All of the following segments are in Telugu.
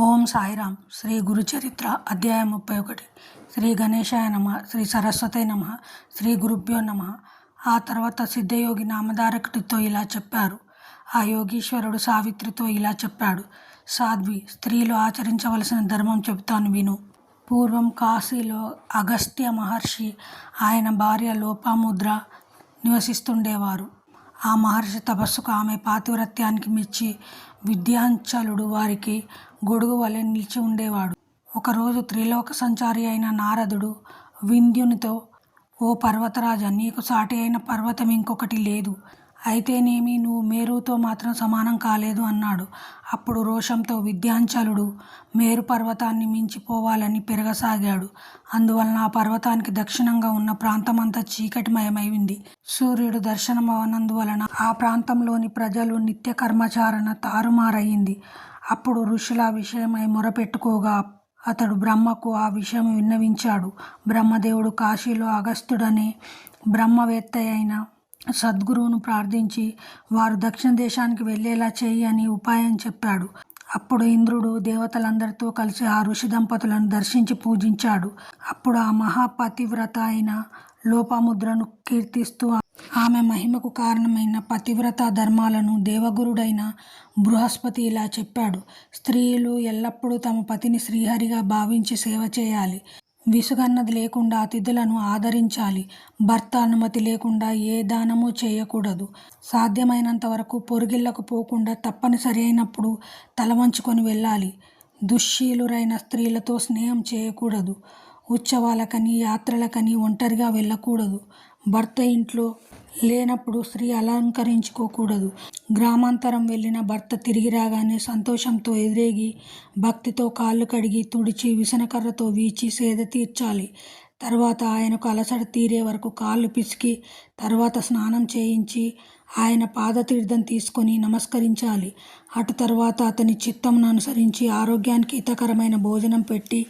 ఓం సాయిరాం. శ్రీ గురుచరిత్ర అధ్యాయం ముప్పై ఒకటి. శ్రీ గణేశాయ నమ శ్రీ సరస్వతి నమ శ్రీ గురుభ్యో నమ. ఆ తర్వాత సిద్ధయోగి నామధారకుడితో ఇలా చెప్పారు. ఆ యోగీశ్వరుడు సావిత్రితో ఇలా చెప్పాడు. సాధ్వి స్త్రీలు ఆచరించవలసిన ధర్మం చెబుతాను విను. పూర్వం కాశీలో అగస్త్య మహర్షి ఆయన భార్య లోపాముద్ర నివసిస్తుండేవారు. ఆ మహర్షి తపస్సుకు ఆమె పాతివ్రత్యానికి మెచ్చి విద్యాంచలుడు వారికి గొడుగు వలె నిలిచి ఉండేవాడు. ఒకరోజు త్రిలోక సంచారి అయిన నారదుడు వింధ్యునితో ఓ పర్వతరాజా నీకు సాటి అయిన పర్వతం ఇంకొకటి లేదు. అయితేనేమి నువ్వు మేరుతో మాత్రం సమానం కాలేదు అన్నాడు. అప్పుడు రోషంతో విద్యాంచలుడు మేరు పర్వతాన్ని మించిపోవాలని పెరగసాగాడు. అందువలన ఆ పర్వతానికి దక్షిణంగా ఉన్న ప్రాంతమంతా చీకటిమయమైంది సూర్యుడు దర్శనం అవనందువలన ఆ ప్రాంతంలోని ప్రజలు నిత్య కర్మచారణ తారుమారయ్యింది అప్పుడు ఋషుల విషయమై మొరపెట్టుకోగా అతడు బ్రహ్మకు ఆ విషయం విన్నవించాడు. బ్రహ్మదేవుడు కాశీలో అగస్త్యుడనే బ్రహ్మవేత్త అయిన సద్గురువును ప్రార్థించి వారు దక్షిణ దేశానికి వెళ్ళేలా చేయి అని ఉపాయం చెప్పాడు. అప్పుడు ఇంద్రుడు దేవతలందరితో కలిసి ఆ ఋషి దంపతులను దర్శించి పూజించాడు. అప్పుడు ఆ మహాపతివ్రత అయిన లోపాముద్రను కీర్తిస్తూ ఆమె మహిమకు కారణమైన పతివ్రత ధర్మాలను దేవగురుడైన బృహస్పతి ఇలా చెప్పాడు. స్త్రీలు ఎల్లప్పుడూ తమ పతిని శ్రీహరిగా భావించి సేవ చేయాలి. విసుగన్నది లేకుండా అతిథులను ఆదరించాలి. భర్త అనుమతి లేకుండా ఏ దానము చేయకూడదు. సాధ్యమైనంత వరకు పొరుగిళ్ళకు పోకుండా తప్పనిసరి అయినప్పుడు తల వంచుకొని వెళ్ళాలి. దుశ్శీలురైన స్త్రీలతో స్నేహం చేయకూడదు. ఉత్సవాలకని యాత్రలకని ఒంటరిగా వెళ్ళకూడదు. భర్త ఇంట్లో లేనప్పుడు స్త్రీ అలంకరించుకోకూడదు. గ్రామాంతరం వెళ్ళిన భర్త తిరిగి రాగానే సంతోషంతో ఎదురేగి భక్తితో కాళ్ళు కడిగి తుడిచి విసనకర్రతో వీచి సేద తీర్చాలి. తర్వాత ఆయనకు అలసట తీరే వరకు కాళ్ళు పిసికి తర్వాత స్నానం చేయించి ఆయన పాదతీర్థం తీసుకొని నమస్కరించాలి. అటు తర్వాత అతని చిత్తంను అనుసరించి ఆరోగ్యానికి హితకరమైన భోజనం పెట్టి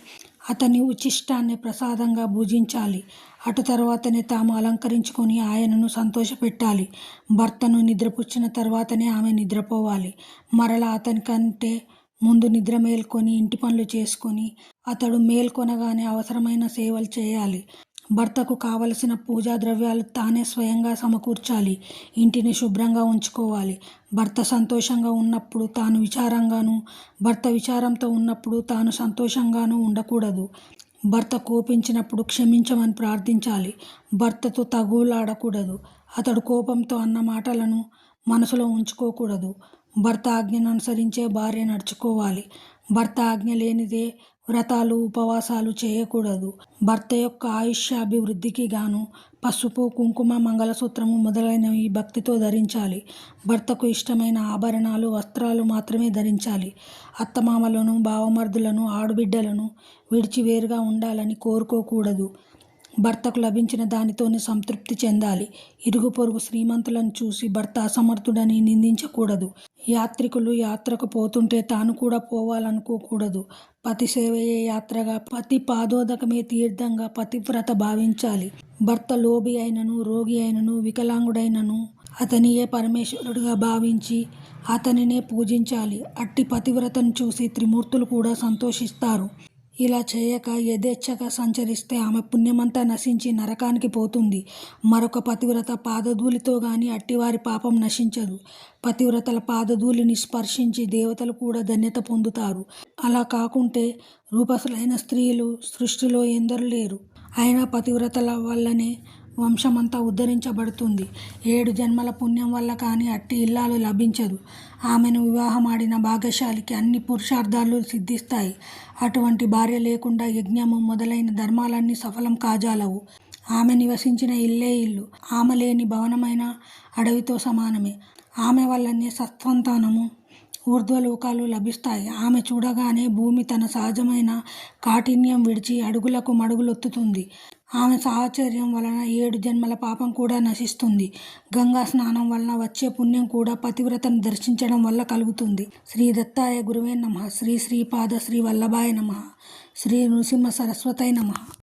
అతని ఉచిష్టాన్ని ప్రసాదంగా భుజించాలి. అటు తర్వాతనే తాము అలంకరించుకొని ఆయనను సంతోషపెట్టాలి. భర్తను నిద్రపుచ్చిన తర్వాతనే ఆమె నిద్రపోవాలి. మరలా అతనికంటే ముందు నిద్ర మేల్కొని ఇంటి పనులు చేసుకొని అతడు మేల్కొనగానే అవసరమైన సేవలు చేయాలి. భర్తకు కావలసిన పూజా ద్రవ్యాలు తానే స్వయంగా సమకూర్చాలి. ఇంటిని శుభ్రంగా ఉంచుకోవాలి. భర్త సంతోషంగా ఉన్నప్పుడు తాను విచారంగాను భర్త విచారంతో ఉన్నప్పుడు తాను సంతోషంగాను ఉండకూడదు. భర్త కోపించినప్పుడు క్షమించమని ప్రార్థించాలి. భర్తతో తగులాడకూడదు. అతడు కోపంతో అన్న మాటలను మనసులో ఉంచుకోకూడదు. భర్త ఆజ్ఞను అనుసరించే భార్య నడుచుకోవాలి. భర్త ఆజ్ఞ లేనిదే వ్రతాలు ఉపవాసాలు చేయకూడదు. భర్త యొక్క ఆయుష్యాభివృద్ధికి గాను పసుపు కుంకుమ మంగళసూత్రము మొదలైనవి భక్తితో ధరించాలి. భర్తకు ఇష్టమైన ఆభరణాలు వస్త్రాలు మాత్రమే ధరించాలి. అత్తమామలను బావమర్దులను ఆడుబిడ్డలను విడిచి వేరుగా ఉండాలని కోరుకోకూడదు. భర్తకు లభించిన దానితోనే సంతృప్తి చెందాలి. ఇరుగు పొరుగు శ్రీమంతులను చూసి భర్త అసమర్థుడని నిందించకూడదు. యాత్రికులు యాత్రకు పోతుంటే తాను కూడా పోవాలనుకోకూడదు. పతి సేవయే యాత్రగా పతి పాదోదకమే తీర్థంగా పతివ్రత భావించాలి. భర్త లోబి అయినను రోగి అయినను వికలాంగుడైనను అతనియే పరమేశ్వరుడుగా భావించి అతనినే పూజించాలి. అట్టి పతివ్రతను చూసి త్రిమూర్తులు కూడా సంతోషిస్తారు. ఇలా చేయక యథేచ్ఛగా సంచరిస్తే ఆమె పుణ్యమంతా నశించి నరకానికి పోతుంది. మరొక పతివ్రత పాదధూలితో గాని అట్టివారి పాపం నశించదు. పతివ్రతల పాదధూలిని స్పర్శించి దేవతలు కూడా ధన్యత పొందుతారు. అలా కాకుంటే రూపసులైన స్త్రీలు సృష్టిలో ఎందరు లేరు. అయినా పతివ్రతల వల్లనే వంశమంతా ఉద్ధరించబడుతుంది. ఏడు జన్మల పుణ్యం వల్ల కానీ అట్టి ఇల్లాలు లభించదు. ఆమెను వివాహమాడిన భాగ్యశాలికి అన్ని పురుషార్థాలు సిద్ధిస్తాయి. అటువంటి భార్య లేకుండా యజ్ఞము మొదలైన ధర్మాలన్నీ సఫలం కాజాలవు. ఆమె నివసించిన ఇల్లే ఇల్లు. ఆమె లేని భవనమైన అడవితో సమానమే. ఆమె వల్లనే సత్సంతానము ఊర్ధ్వలోకాలు లభిస్తాయి. ఆమె చూడగానే భూమి తన సహజమైన కాఠిన్యం విడిచి అడుగులకు మడుగులొత్తుతుంది. ఆమె సాహచర్యం వలన ఏడు జన్మల పాపం కూడా నశిస్తుంది. గంగా స్నానం వలన వచ్చే పుణ్యం కూడా పతివ్రతను దర్శించడం వల్ల కలుగుతుంది. శ్రీ దత్తాయ గురువే నమ. శ్రీ శ్రీపాద శ్రీ వల్లభాయ నమ. శ్రీ నృసింహ సరస్వతై నమ.